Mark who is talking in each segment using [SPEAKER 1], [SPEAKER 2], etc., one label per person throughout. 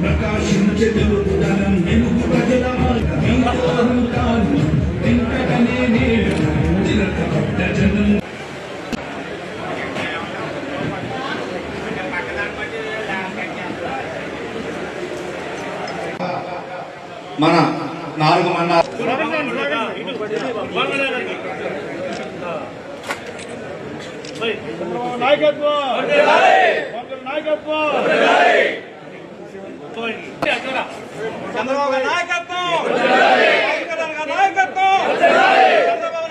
[SPEAKER 1] ప్రకాశించే తెలుగుదనం ఎక్కువ ఎక్కడ అహంకారం వెంటనే
[SPEAKER 2] మన నాలుగు మండల
[SPEAKER 3] నాయకత్వం! నాయకత్వం!
[SPEAKER 4] చంద్రబాబు నాయకత్వం! నాయకత్వం! చంద్రబాబు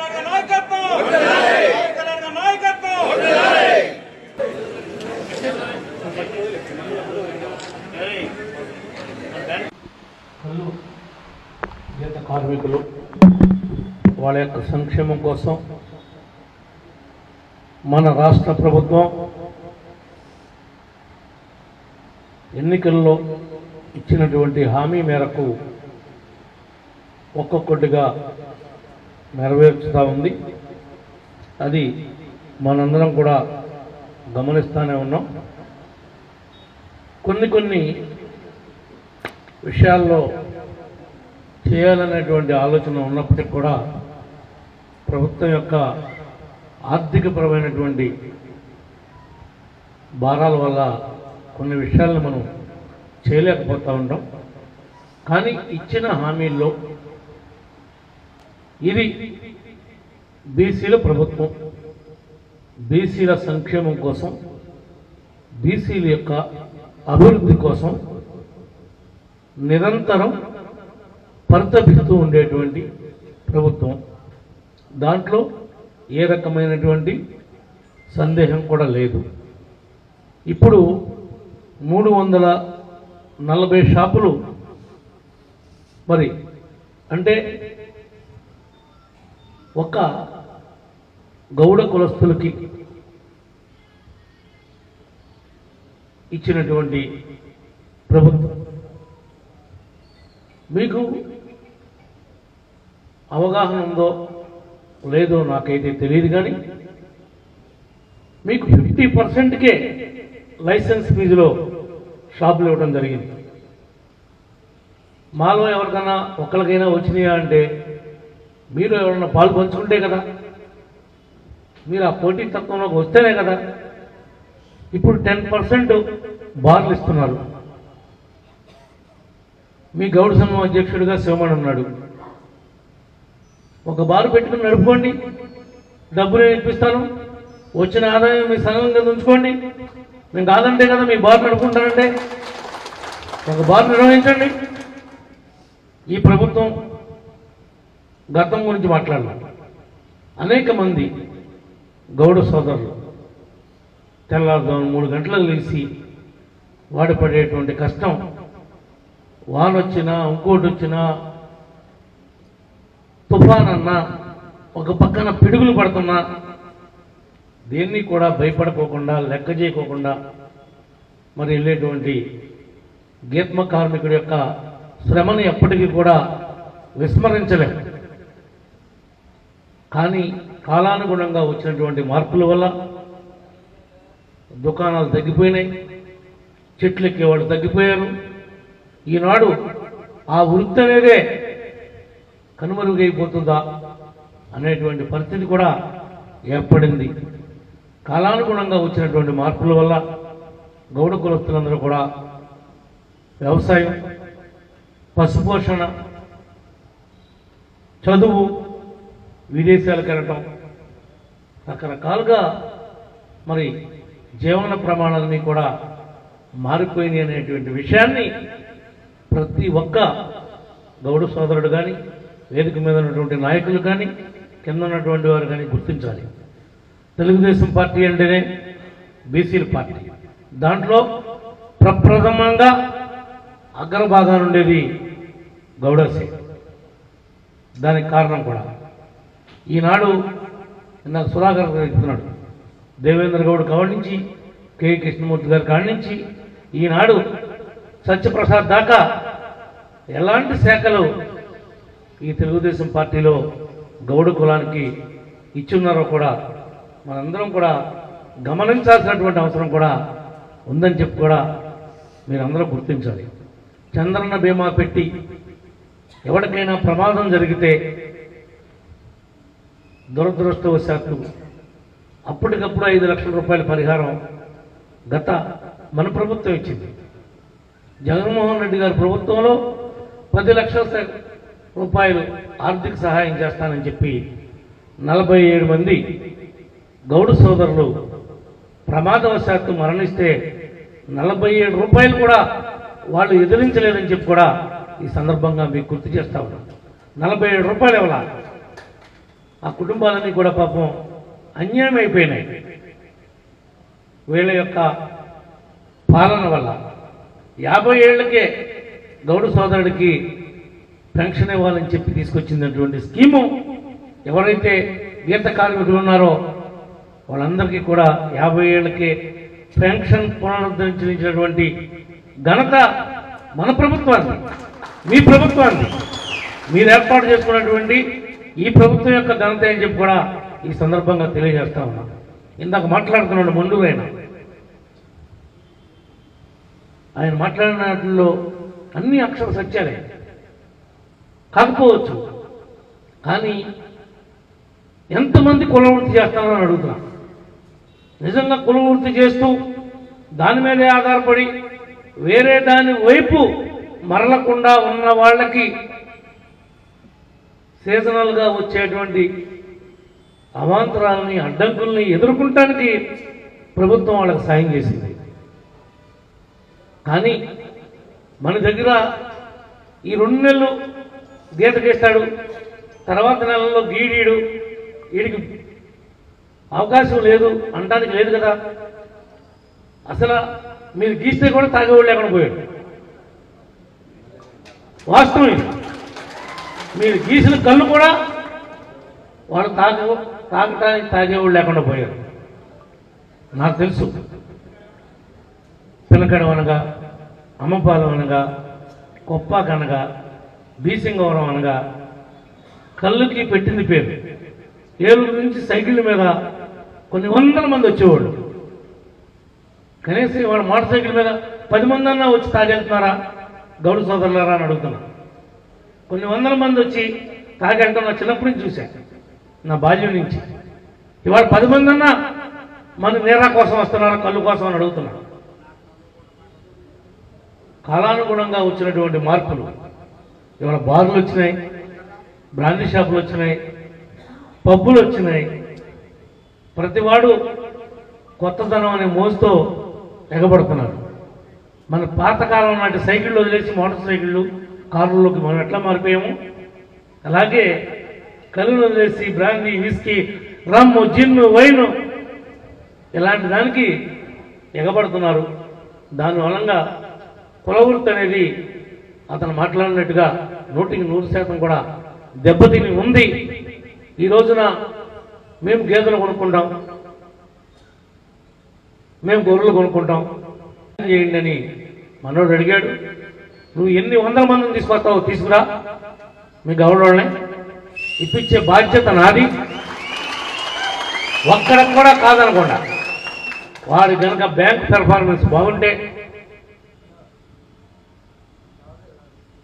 [SPEAKER 5] కార్మికులు వాళ్ళ యొక్క సంక్షేమం కోసం మన రాష్ట్ర ప్రభుత్వం ఎన్నికల్లో ఇచ్చినటువంటి హామీ మేరకు ఒక్కొక్కటిగా నెరవేర్చుతూ ఉంది. అది మనందరం కూడా గమనిస్తూనే ఉన్నాం. కొన్ని కొన్ని విషయాల్లో చేయాలనేటువంటి ఆలోచన ఉన్నప్పటికీ కూడా ప్రభుత్వం యొక్క ఆర్థికపరమైనటువంటి భారాల వల్ల కొన్ని విషయాలను మనం చేయలేకపోతూ ఉంటాం కానీ ఇచ్చిన హామీల్లో ఇది బీసీల ప్రభుత్వం బీసీల సంక్షేమం కోసం బీసీల యొక్క అభివృద్ధి కోసం నిరంతరం పరితపిస్తూ ఉండేటువంటి ప్రభుత్వం. దాంట్లో ఏ రకమైనటువంటి సందేహం కూడా లేదు. ఇప్పుడు మూడు వందల నలభై షాపులు మరి అంటే ఒక గౌడ కులస్తులకి ఇచ్చినటువంటి ప్రభుత్వం. మీకు అవగాహన ఉందో లేదో నాకైతే తెలియదు కానీ మీకు ఫిఫ్టీ పర్సెంట్కే లైసెన్స్ ఫీజులో షాపులు ఇవ్వడం జరిగింది. మాలో ఎవరికైనా ఒక్కరికైనా వచ్చినాయా అంటే మీరు ఎవరైనా పాలు పంచుకుంటే కదా మీరు ఆ పోటీ తత్వంలోకి వస్తేనే కదా ఇప్పుడు టెన్ పర్సెంట్ బార్లు ఇస్తున్నారు. మీ గౌడ సంఘం అధ్యక్షుడిగా శివమణి ఉన్నాడు. ఒక బారు పెట్టుకుని నడుపుకోండి. డబ్బులు నేను ఇప్పిస్తాను. వచ్చిన ఆదాయం మీ సంఘం కింద ఉంచుకోండి. మేము కాదంటే కదా మీ బారు నడుపుకుంటానంటే. ఒక బారు నిర్వహించండి. ఈ ప్రభుత్వం గతం గురించి మాట్లాడాలి అనేక మంది గౌడ సోదరులు తెల్లారుదాం మూడు గంటలకు లేచి వాడు పడేటువంటి కష్టం. వానొచ్చినా ఇంకోటి వచ్చినా తుఫాన్ అన్నా ఒక పక్కన పిడుగులు పడుతున్నా దేన్ని కూడా భయపడకోకుండా లెక్క చేయకోకుండా మరి వెళ్ళేటువంటి గీత్మ కార్మికుడి యొక్క శ్రమని ఎప్పటికీ కూడా విస్మరించలేం. కానీ కాలానుగుణంగా వచ్చినటువంటి మార్పుల వల్ల దుకాణాలు తగ్గిపోయినాయి చెట్లు ఎక్కేవాళ్ళు తగ్గిపోయారు. ఈనాడు ఆ వృత్తి అనేదే కనుమరుగైపోతుందా అనేటువంటి పరిస్థితి కూడా ఏర్పడింది. కాలానుగుణంగా వచ్చినటువంటి మార్పుల వల్ల గౌడ కులస్తులందరూ కూడా వ్యవసాయం పశుపోషణ చదువు విదేశాలకు వెళ్ళటం రకరకాలుగా మరి జీవన ప్రమాణాలని కూడా మారిపోయినాయి అనేటువంటి విషయాన్ని ప్రతి ఒక్క గౌడ సోదరుడు కానీ వేదిక మీద ఉన్నటువంటి నాయకులు కానీ కింద ఉన్నటువంటి వారు కానీ గుర్తించాలి. తెలుగుదేశం పార్టీ అంటేనే బీసీల పార్టీ. దాంట్లో ప్రప్రథమంగా అగ్రభాగాలు ఉండేది గౌడసే దానికి కారణం కూడా. ఈనాడు నాకు సుధాకర్ గారు చెప్తున్నాడు. దేవేంద్ర గౌడ్ కాడి నుంచి కె. కృష్ణమూర్తి గారు కాడి నుంచి ఈనాడు సత్యప్రసాద్ దాకా ఎలాంటి శాఖలు ఈ తెలుగుదేశం పార్టీలో గౌడ కులానికి ఇచ్చున్నారో కూడా మనందరం కూడా గమనించాల్సినటువంటి అవసరం కూడా ఉందని చెప్పి కూడా మీరందరూ గుర్తించాలి. చంద్రన్న బీమా పెట్టి ఎవరికైనా ప్రమాదం జరిగితే దురదృష్టవశాత్తు అప్పటికప్పుడు ఐదు లక్షల రూపాయల పరిహారం గత మన ప్రభుత్వం ఇచ్చింది. జగన్మోహన్ రెడ్డి గారి ప్రభుత్వంలో పది లక్షల రూపాయలు ఆర్థిక సహాయం చేస్తానని చెప్పి నలభై ఏడు మంది గౌడు సోదరులు ప్రమాదవశాత్తు మరణిస్తే నలభై ఏడు రూపాయలు కూడా వాళ్ళు ఎదిరించలేదని చెప్పి కూడా ఈ సందర్భంగా మీకు గుర్తు చేస్తా ఉన్నాం. నలభై ఏడు రూపాయలు ఇవ్వాల. ఆ కుటుంబాలన్నీ కూడా పాపం అన్యాయం అయిపోయినాయి. వీళ్ళ యొక్క పాలన వల్ల యాభై ఏళ్ళకే గౌడు సోదరుడికి పెన్షన్ ఇవ్వాలని చెప్పి తీసుకొచ్చినటువంటి స్కీము ఎవరైతే గీత కార్మికులు ఉన్నారో వాళ్ళందరికీ కూడా యాభై ఏళ్ళకే పెన్షన్ పునరుద్ధరించినటువంటి ఘనత మన ప్రభుత్వాన్ని మీ ప్రభుత్వాన్ని మీరు ఏర్పాటు చేసుకున్నటువంటి ఈ ప్రభుత్వం యొక్క ఘనత అని చెప్పి కూడా ఈ సందర్భంగా తెలియజేస్తా ఉన్నా. ఇందాక మాట్లాడుతున్నాడు ముందు ఆయన. ఆయన మాట్లాడిన వాటిల్లో అన్ని అక్షర సత్యాలే. కాకపోవచ్చు. కానీ ఎంతమంది కులవృత్తి చేస్తారని అడుగుతున్నా. నిజంగా కులవృత్తి చేస్తూ దాని మీదే ఆధారపడి వేరే దాని వైపు మరలకుండా ఉన్న వాళ్ళకి సీజనల్గా వచ్చేటువంటి అవాంతరాలని అడ్డంకుల్ని ఎదుర్కొంటానికి ప్రభుత్వం వాళ్ళకి సాయం చేసింది. కానీ మన దగ్గర ఈ రెండు నెలలు గీత గీస్తాడు తర్వాత నెలలో గీడీడు వీడికి అవకాశం లేదు. అనడానికి లేదు కదా. అసలు మీరు గీస్తే కూడా తాగేవాళ్ళు లేకుండా పోయాడు. వాస్తవం మీరు గీసిన కళ్ళు కూడా వాళ్ళు తాగ తాగటానికి తాగేవాళ్ళు లేకుండా పోయారు నాకు తెలుసు. పిల్లకడ అనగా అమ్మపాలెం అనగా కొప్పాక అనగా బీసింగవరం అనగా కళ్ళుకి పెట్టింది పేరు. ఏలూరు నుంచి సైకిళ్ళ మీద కొన్ని వందల మంది వచ్చేవాళ్ళు. కనీసం వాళ్ళ మోటార్ సైకిల్ మీద పది మంది అన్నా వచ్చి తాగెళ్తున్నారా గౌడు సోదరులారా అని అడుగుతున్నా. కొన్ని వందల మంది వచ్చి తాగెళ్తాం నా చిన్నప్పటి నుంచి చూశాను నా బాల్యం నుంచి. ఇవాళ పది మంది అన్నా మన నీరా కోసం వస్తున్నారా కళ్ళు కోసం అని అడుగుతున్నా. కాలానుగుణంగా వచ్చినటువంటి మార్పులు ఇవాళ బార్లు వచ్చినాయి బ్రాండీ షాపులు వచ్చినాయి పబ్బులు వచ్చినాయి. ప్రతివాడు కొత్తదనం అనే మోజుతో ఎగబడుతున్నారు. మన పాతకాలం నాటి సైకిళ్ళు వదిలేసి మోటార్ సైకిళ్ళు కారుల్లోకి మనం ఎట్లా మారిపోయాము? అలాగే కళ్ళు వదిలేసి brandy whisky rum gin wine ఇలాంటి దానికి ఎగబడుతున్నారు. దాని వలంగా కులవృత్తి అనేది అతను మాట్లాడినట్టుగా నూటికి నూరు శాతం కూడా దెబ్బతిని ఉంది. ఈ రోజున మేము గేదెలు కొనుక్కుంటాం. మేము గొర్రెలు కొనుక్కుంటాం. చేయండి అని మనోడు అడిగాడు. నువ్వు ఎన్ని వందల మందిని తీసుకొస్తావు తీసుకురా. మీ గౌరవాళ్ళని ఇప్పించే బాధ్యత నాది. ఒక్కడ కూడా కాదనకుండా. వారి కనుక బ్యాంక్ పెర్ఫార్మెన్స్ బాగుంటే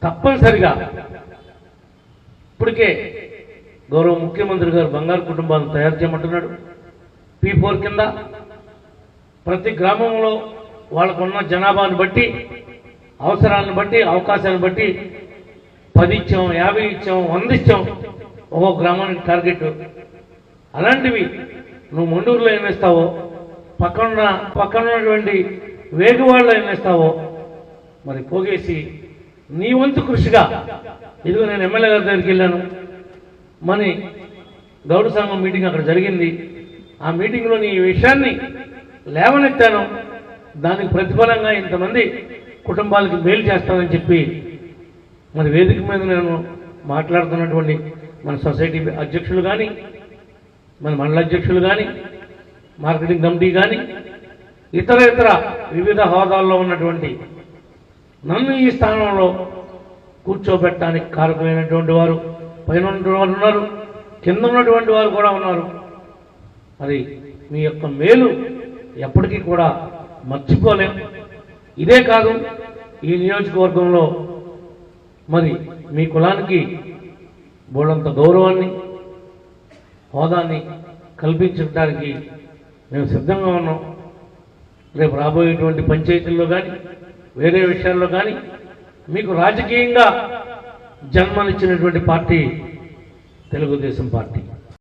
[SPEAKER 5] తప్పనిసరిగా. ఇప్పటికే గౌరవ ముఖ్యమంత్రి గారు బంగారు కుటుంబాలను తయారు చేయమంటున్నాడు. పీ ఫోర్ కింద ప్రతి గ్రామంలో వాళ్ళకున్న జనాభాను బట్టి అవసరాలను బట్టి అవకాశాలను బట్టి పది ఇచ్చాం యాభై ఇచ్చాం వంద ఇచ్చాం ఒక్కో గ్రామానికి టార్గెట్. అలాంటివి నువ్వు మండూరులో ఏం వేస్తావో పక్కన పక్కన ఉన్నటువంటి వేగువాడలో ఏం మరి పోగేసి నీ వంతు కృషిగా. ఇదిగో నేను ఎమ్మెల్యే గారి దగ్గరికి వెళ్ళాను. మని గౌడ సంఘం మీటింగ్ అక్కడ జరిగింది. ఆ మీటింగ్లో నీ ఈ విషయాన్ని లేవనెత్తాను. దానికి ప్రతిఫలంగా ఇంతమంది కుటుంబాలకి మేలు చేస్తానని చెప్పి మన వేదిక మీద నేను మాట్లాడుతున్నటువంటి మన సొసైటీ అధ్యక్షులు కానీ మన మండల అధ్యక్షులు కానీ మార్కెటింగ్ కమిటీ కానీ ఇతర ఇతర వివిధ హోదాల్లో ఉన్నటువంటి నన్ను ఈ స్థానంలో కూర్చోబెట్టడానికి కారకమైనటువంటి వారు పైన వారు ఉన్నారు కింద ఉన్నటువంటి వారు కూడా ఉన్నారు. మరి మీ యొక్క మేలు ఎప్పటికీ కూడా మర్చిపోలేం. ఇదే కాదు ఈ నియోజకవర్గంలో మరి మీ కులానికి బోడంత గౌరవాన్ని హోదాన్ని కల్పించడానికి మేము సిద్ధంగా ఉన్నాం. రేపు రాబోయేటువంటి పంచాయతీల్లో కానీ వేరే విషయాల్లో కానీ మీకు రాజకీయంగా జన్మనిచ్చినటువంటి పార్టీ తెలుగుదేశం పార్టీ.